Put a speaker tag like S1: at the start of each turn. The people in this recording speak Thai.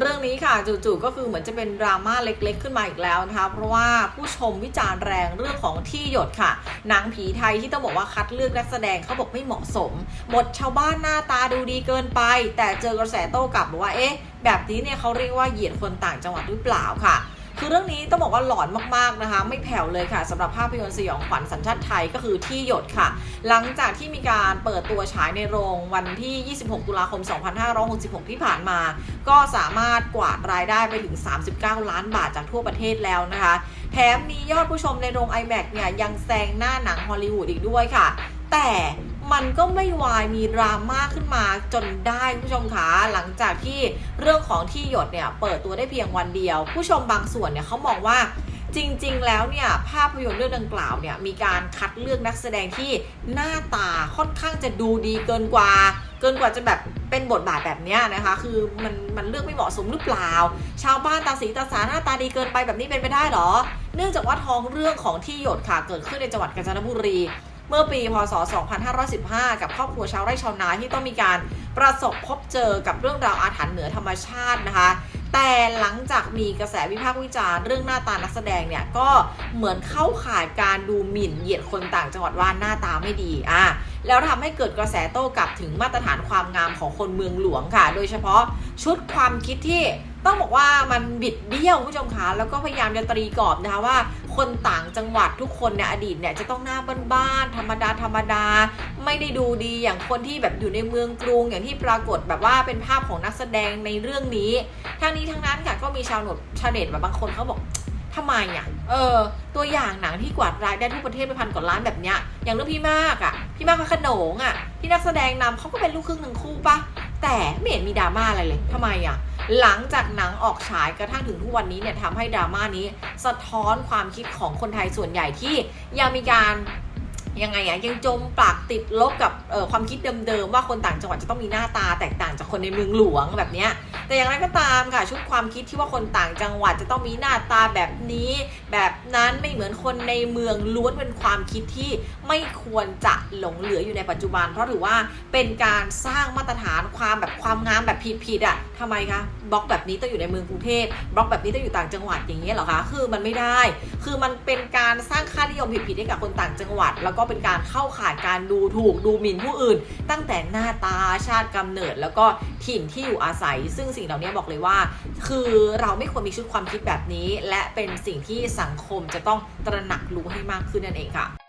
S1: เรื่องนี้ค่ะจู่ๆก็คือเหมือนจะเป็นดราม่าเล็กๆ ขึ้นมาอีกแล้วนะคะ เพราะว่าผู้ชมวิจารณ์แรงเรื่องของที่หยดค่ะหนังผีไทยที่ต้องบอกว่าคัดเลือกนักแสดงเขาบอกไม่เหมาะสม บทชาวบ้านหน้าตาดูดีเกินไป แต่เจอกระแสโต้กลับบอกว่าเอ๊ะแบบนี้เนี่ยเขาเรียกว่าเหยียดคนต่างจังหวัดหรือเปล่าค่ะ คือเรื่องนี้ต้องบอกว่าหลอนมากๆนะคะ ไม่แผ่วเลยค่ะสำหรับภาพยนตร์สยองขวัญสัญชาติไทยก็คือที่หยดค่ะ หลังจากที่มีการเปิดตัวฉายในโรงวันที่ 26 ตุลาคม 2566 ที่ผ่านมา ก็สามารถกวาดรายได้ไปถึง 39 ล้านบาทจากทั่วประเทศแล้วนะคะ แถมมียอดผู้ชมในโรง iMac เนี่ยยังแซงหน้าหนังฮอลลีวูดอีกด้วยค่ะ แต่ มันก็ไม่วายมีดราม่าขึ้นมาจนได้ผู้ชมคะหลังจากที่เรื่องของที่หยดเนี่ยเปิดตัวได้เพียงวันเดียว ผู้ชมบางส่วนเนี่ยเขามองว่าจริงๆ แล้วเนี่ยภาพยนตร์เรื่องดังกล่าวเนี่ยมีการคัดเลือกนักแสดงที่หน้าตาค่อนข้างจะดูดีเกินกว่า เกินกว่าจะแบบเป็นบทบาทแบบนี้นะคะ คือมันมันเลือกไม่เหมาะสมหรือเปล่า ชาวบ้านตาสีตาสาหน้าตาดีเกินไปแบบนี้เป็นไปได้หรอ เนื่องจากว่าท้องเรื่องของที่หยดค่ะเกิดขึ้นในจังหวัดกาญจนบุรี เมื่อปีพศ 2515 กับครอบครัวชาวไร่ชาวนาที่ต้องมีการประสบพบเจอกับเรื่องราวอาถรรพ์เหนือธรรมชาตินะคะ แต่หลังจากมีกระแสวิพากษ์วิจารณ์เรื่องหน้าตานักแสดงเนี่ยก็เหมือนเข้าข่ายการดูหมิ่นเหยียดคนต่างจังหวัดว่าหน้าตาไม่ดีอะแล้วทำให้เกิดกระแสโต้กลับถึงมาตรฐานความงามของคนเมืองหลวงค่ะ โดยเฉพาะชุดความคิดที่ต้องบอกว่ามันบิดเบี้ยวผู้ชมคะแล้วก็พยายามจะตรีกรอบนะคะว่า คนต่างจังหวัดทุกคนในอดีตเนี่ยจะต้องหน้าบ้านๆธรรมดาธรรมดา ไม่ได้ดูดีอย่างคนที่แบบอยู่ในเมืองกรุง อย่างที่ปรากฏแบบว่าเป็นภาพของนักแสดงในเรื่องนี้ทั้งนี้ทั้งนั้นค่ะก็มีชาวเน็ตชาวเน็ตแบบบางคนเขาบอกทำไมอะ เออ ตัวอย่างหนังที่กวาดรายได้ทั่วประเทศไปพันกว่าล้านแบบเนี้ย อย่างเรื่องพี่มากอะ พี่มากกับขนงอะ ที่นักแสดงนำเขาก็เป็นลูกครึ่งทั้งคู่ปะแต่ไม่เห็นมีดราม่าอะไรเลยทำไมอะ หลังจากหนังออกฉายกระทั่งถึงทุกวันนี้เนี่ยทำให้ดราม่านี้ สะท้อนความคิดของคนไทยส่วนใหญ่ที่ยังมีการ ยังไงอะยังจมปลักติดลบกับความคิดเดิมๆว่าคนต่างจังหวัดจะต้องมีหน้าตาแตกต่างจากคนในเมืองหลวงแบบนี้แต่อย่างไรก็ตามค่ะชุดความคิดที่ว่าคนต่างจังหวัดจะต้องมีหน้าตาแบบนี้ แบบนั้นไม่เหมือนคนในเมืองล้วนเป็นความคิดที่ไม่ควรจะหลงเหลืออยู่ในปัจจุบัน เพราะถือว่าเป็นการสร้างมาตรฐานความแบบความงามแบบผิดๆอะทำไมคะบล็อกแบบนี้ต้องอยู่ในเมืองกรุงเทพบล็อกแบบนี้ต้องอยู่ต่างจังหวัดอย่างเงี้ยเหรอคะคือมันไม่ได้ คือมันเป็นการสร้างค่านิยมผิดๆให้กับคนต่างจังหวัด แล้วก็เป็นการเข้าข่ายการดูถูกดูหมิ่นผู้อื่น ตั้งแต่หน้าตาชาติกำเนิด แล้วก็ถิ่นที่อยู่อาศัย ซึ่งสิ่งเหล่านี้บอกเลยว่า คือเราไม่ควรมีชุดความคิดแบบนี้ และเป็นสิ่งที่สังคมจะต้องตระหนักรู้ให้มากขึ้นนั่นเองค่ะ